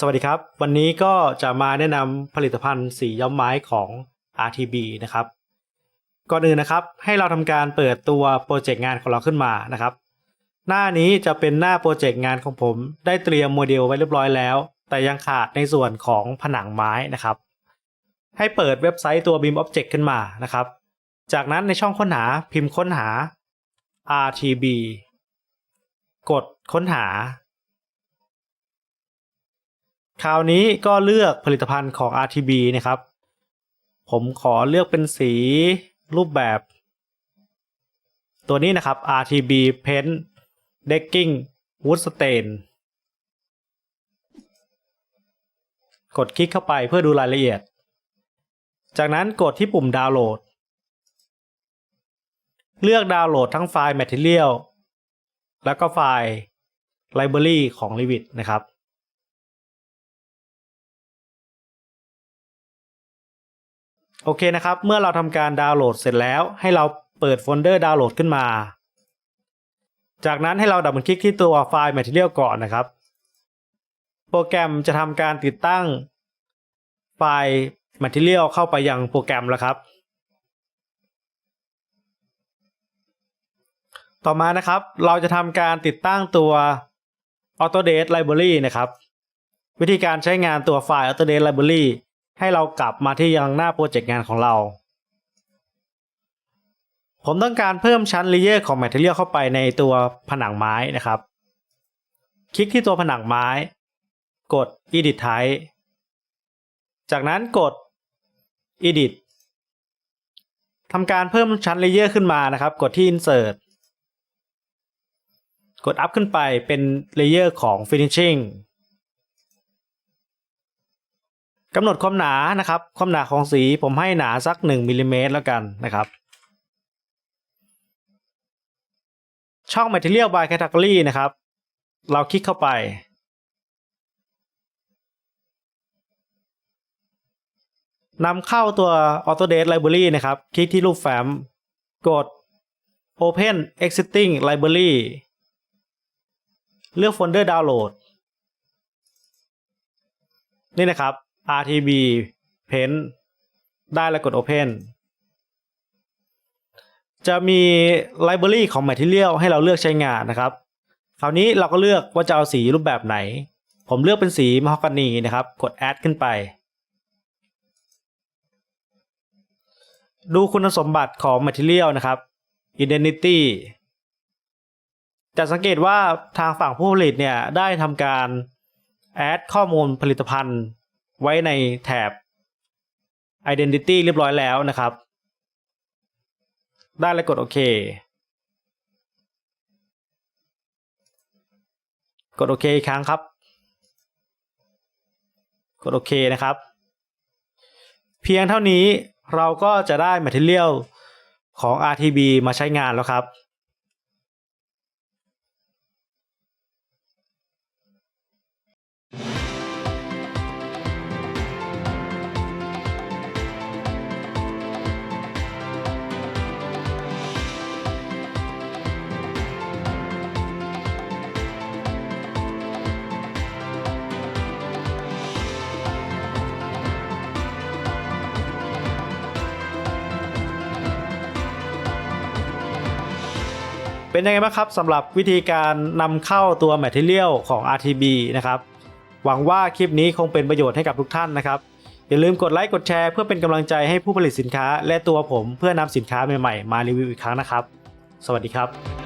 สวัสดีครับ วันนี้ก็จะมาแนะนำผลิตภัณฑ์สีย้อมไม้ของ RTB นะครับ ก่อนอื่นนะครับ ให้เราทำการเปิดตัวโปรเจกต์งานของเราขึ้นมานะครับ หน้านี้จะเป็นหน้าโปรเจกต์งานของผม ได้เตรียมโมเดลไว้เรียบร้อยแล้ว แต่ยังขาดในส่วนของผนังไม้นะครับ ให้เปิดเว็บไซต์ตัว Beam Object ขึ้นมานะครับ จากนั้นในช่องค้นหาพิมพ์ค้นหา RTB กดค้นหา คราวนี้ก็เลือกผลิตภัณฑ์ของ RTB นะครับ ผมขอเลือกเป็นสีรูปแบบ ตัวนี้นะครับ RTB Paint Decking Wood Stain กดคลิกเข้าไปเพื่อดูรายละเอียด จากนั้นกดที่ปุ่มดาวน์โหลด เลือกดาวน์โหลดทั้งไฟล์ Material แล้วก็ไฟล์ Library ของ Revit นะครับ โอเคนะครับ เมื่อเราทำการดาวน์โหลดเสร็จแล้ว ให้เราเปิดโฟลเดอร์ดาวน์โหลดขึ้นมา จากนั้นให้เราดับเบิลคลิกที่ตัวไฟล์ Material ก่อนนะครับ โปรแกรมจะทำการติดตั้งไฟล์ Material เข้าไปยังโปรแกรมแล้วครับ ต่อมานะครับเราจะทำการติดตั้งตัว Autodesk Library นะครับ วิธีการใช้งานตัวไฟล์ Autodesk Library ให้เรากลับมาที่ยังหน้าโปรเจกต์งานของเรา ผมต้องการเพิ่มชั้นเลเยอร์ของ Material เข้าไปในตัวผนังไม้นะครับ คลิกที่ตัวผนังไม้ กด Edit Type จากนั้นกด Edit ทำการเพิ่มชั้นเลเยอร์ขึ้นมานะครับ กดที่ Insert กด Up ขึ้นไปเป็นเลเยอร์ของ Finishing กำหนดความหนานะครับ ความหนาของสีผมให้หนาสัก1มิลลิเมตรแล้วกันนะครับ ช่อง Material by Category นะครับ เราคลิกเข้าไปนำเข้าตัว Autodesk Library นะครับ คลิกที่รูปแฟ้มกด Open Existing Library เลือกโฟลเดอร์ดาวน์โหลด นี่นะครับ RTB Paint ได้แล้วกด Open จะมี Library ของ Material ให้เราเลือกใช้งานนะครับ คราวนี้เราก็เลือกว่าจะเอาสีรูปแบบไหน ผมเลือกเป็นสีมะฮอกกานีนะครับ กด Add ขึ้นไป ดูคุณสมบัติของ Material นะครับ Identity จะสังเกตว่าทางฝั่งผู้ผลิตเนี่ยได้ทำการแอดข้อมูลผลิตภัณฑ์ ไว้ในแถบ Identity เรียบร้อยแล้วนะครับ ได้แล้วกดโอเค กดโอเคอีกครั้งครับ กดโอเคนะครับ เพียงเท่านี้เราก็จะได้ Material ของ RTB มาใช้งานแล้วครับ เป็นยังไงบ้างครับสำหรับวิธีการนำเข้าตัว Material ของ RTB นะครับหวังว่าคลิปนี้คงเป็นประโยชน์ให้กับทุกท่านนะครับอย่าลืมกดไลค์กดแชร์เพื่อเป็นกำลังใจให้ผู้ผลิตสินค้า และตัวผมเพื่อนำสินค้าใหม่ๆ มารีวิวอีกครั้งนะครับ สวัสดีครับ